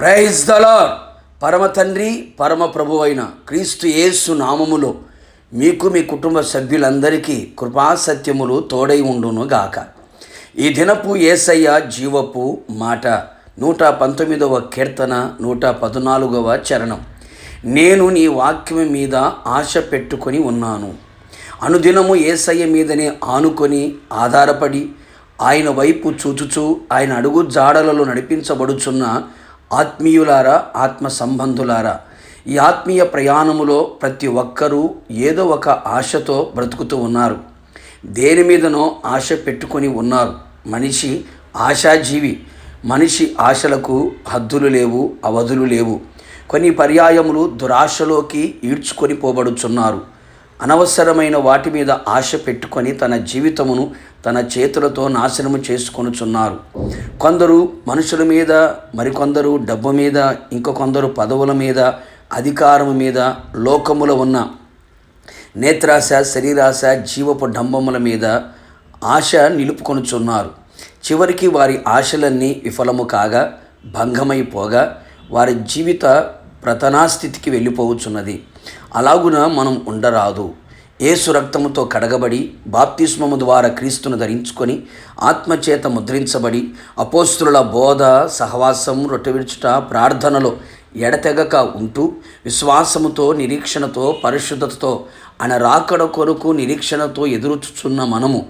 Praise దలా పరమ తండ్రి పరమ ప్రభు అయిన క్రీస్తు యేసు నామములో మీకు మీ కుటుంబ సభ్యులందరికీ కృపాసత్యములు తోడై ఉండును గాక. ఈ దినపు ఏసయ్య జీవపు మాట నూట పంతొమ్మిదవ కీర్తన నూట పద్నాలుగవ చరణం. నేను నీ వాక్యం మీద ఆశ పెట్టుకొని ఉన్నాను. అనుదినము ఏసయ్య మీదనే ఆనుకొని ఆధారపడి ఆయన వైపు చూచుచూ ఆయన అడుగు జాడలలో నడిపించబడుచున్న ఆత్మీయులారా ఆత్మ సంబంధులారా ఈ ఆత్మీయ ప్రయాణములో ప్రతి ఒక్కరూ ఏదో ఒక ఆశతో బ్రతుకుతూ ఉన్నారు. దేని మీదనో ఆశ పెట్టుకొని ఉన్నారు. మనిషి ఆశాజీవి. మనిషి ఆశలకు హద్దులు లేవు అవధులు లేవు. కొన్ని పర్యాయములు దురాశలోకి ఈడ్చుకొని పోబడుచున్నారు. అనవసరమైన వాటి మీద ఆశ పెట్టుకొని తన జీవితమును తన చేతులతో నాశనము చేసుకొనుచున్నారు. కొందరు మనుషుల మీద మరికొందరు డబ్బు మీద ఇంకొందరు పదవుల మీద అధికారము మీద లోకములో ఉన్న నేత్రాశ శరీరాశ జీవపు డంబముల మీద ఆశ నిలుపుకొనుచున్నారు. చివరికి వారి ఆశలన్నీ విఫలము కాగా భంగమైపోగా వారి జీవిత ప్రతనాస్థితికి వెళ్ళిపోవచ్చున్నది. అలాగున మనం ఉండరాదు. ఏసు రక్తముతో కడగబడి బాప్తిస్మము ద్వారా క్రీస్తును ధరించుకొని ఆత్మచేత ముద్రించబడి అపోస్తుల బోధ సహవాసం రొట్టెవిడుచుట ప్రార్థనలో ఎడతెగక ఉంటూ విశ్వాసముతో నిరీక్షణతో పరిశుద్ధతతో ఆయన రాకడ కొరకు నిరీక్షణతో ఎదురుచుచున్న మనము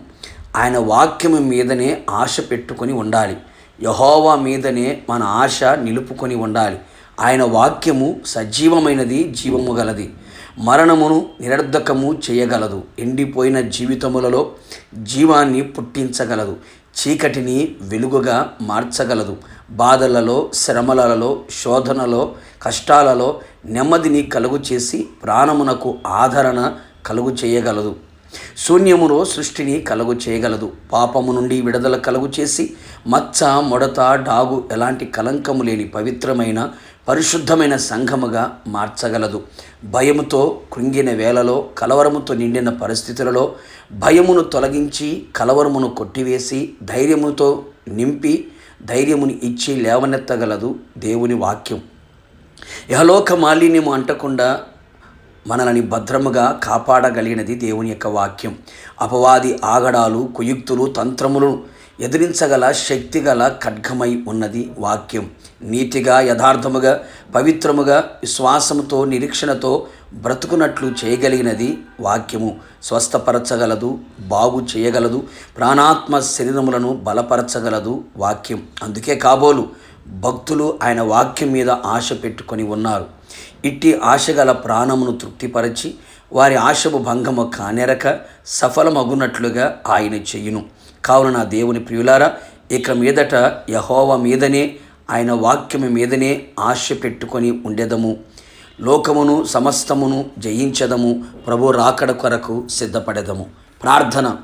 ఆయన వాక్యము మీదనే ఆశ పెట్టుకొని ఉండాలి. యహోవా మీదనే మన ఆశ నిలుపుకొని ఉండాలి. ఆయన వాక్యము సజీవమైనది జీవము గలది. మరణమును నిరర్ధకము చేయగలదు. ఎండిపోయిన జీవితములలో జీవాన్ని పుట్టించగలదు. చీకటిని వెలుగుగా మార్చగలదు. బాధలలో శ్రమలలో శోధనలో కష్టాలలో నెమ్మదిని కలుగు చేసి ప్రాణమునకు ఆదరణ కలుగు చేయగలదు. శూన్యములో సృష్టిని కలుగు చేయగలదు. పాపము నుండి విడుదల కలుగు చేసి మచ్చ మొడత డాగు ఎలాంటి కలంకము లేని పవిత్రమైన పరిశుద్ధమైన సంఘముగా మార్చగలదు. భయముతో కృంగిన వేళలో కలవరముతో నిండిన పరిస్థితులలో భయమును తొలగించి కలవరమును కొట్టివేసి ధైర్యముతో నింపి ధైర్యముని ఇచ్చి లేవనెత్తగలదు దేవుని వాక్యం. యహలోక మాలిన్యము అంటకుండా మనల్ని భద్రముగా కాపాడగలిగినది దేవుని యొక్క వాక్యం. అపవాది ఆగడాలు కుయుక్తులు తంత్రములు ఎదిరించగల శక్తిగల ఖడ్గమై ఉన్నది వాక్యం. నీతిగా యథార్థముగా పవిత్రముగా విశ్వాసముతో నిరీక్షణతో బ్రతుకున్నట్లు చేయగలిగినది వాక్యము. స్వస్థపరచగలదు బాగు చేయగలదు ప్రాణాత్మ శరీరములను బలపరచగలదు వాక్యం. అందుకే కాబోలు భక్తులు ఆయన వాక్యం మీద ఆశ పెట్టుకొని ఉన్నారు. ఇట్టి ఆశగల ప్రాణమును తృప్తిపరచి వారి ఆశము భంగము కానెరక సఫలమగునట్లుగా ఆయన చెయ్యును కావున నా దేవుని ప్రియులారా ఇక మీదట యహోవ మీదనే ఆయన వాక్యము మీదనే ఆశ పెట్టుకొని ఉండెదము. లోకమును సమస్తమును జయించదము. ప్రభు రాకడ కొరకు సిద్ధపడెదము. ప్రార్థన.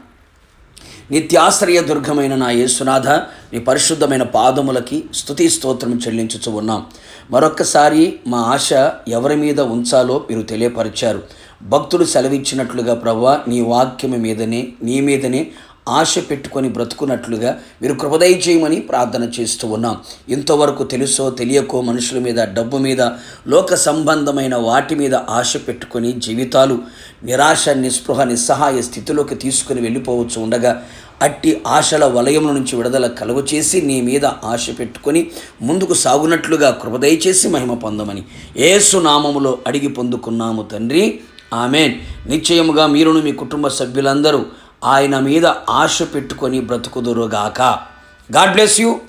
నిత్యాశ్రయ దుర్గమైన నా యేసునాథ నీ పరిశుద్ధమైన పాదములకి స్థుతి స్తోత్రం చెల్లించుచు ఉన్నాం. మరొక్కసారి మా ఆశ ఎవరి మీద ఉంచాలో మీరు తెలియపరిచారు. భక్తులు సెలవిచ్చినట్లుగా ప్రభా నీ వాక్యము మీదనే నీ మీదనే ఆశ పెట్టుకొని బ్రతుకున్నట్లుగా మీరు కృపదయ చేయమని ప్రార్థన చేస్తూ ఉన్నాం. ఇంతవరకు తెలుసో తెలియకో మనుషుల మీద డబ్బు మీద లోక సంబంధమైన వాటి మీద ఆశ పెట్టుకొని జీవితాలు నిరాశ నిస్పృహ నిస్సహాయ స్థితిలోకి తీసుకుని వెళ్ళిపోవచ్చు ఉండగా అట్టి ఆశల వలయం నుంచి విడుదల కలుగు చేసి నీ మీద ఆశ పెట్టుకొని ముందుకు సాగునట్లుగా కృపదయ చేసి మహిమ పొందమని ఏసు నామములో అడిగి పొందుకున్నాము తండ్రి. ఆమెన్. నిశ్చయముగా మీరును మీ కుటుంబ సభ్యులందరూ ఆయన మీద ఆశ పెట్టుకొని బ్రతుకుదురుగాక. God bless you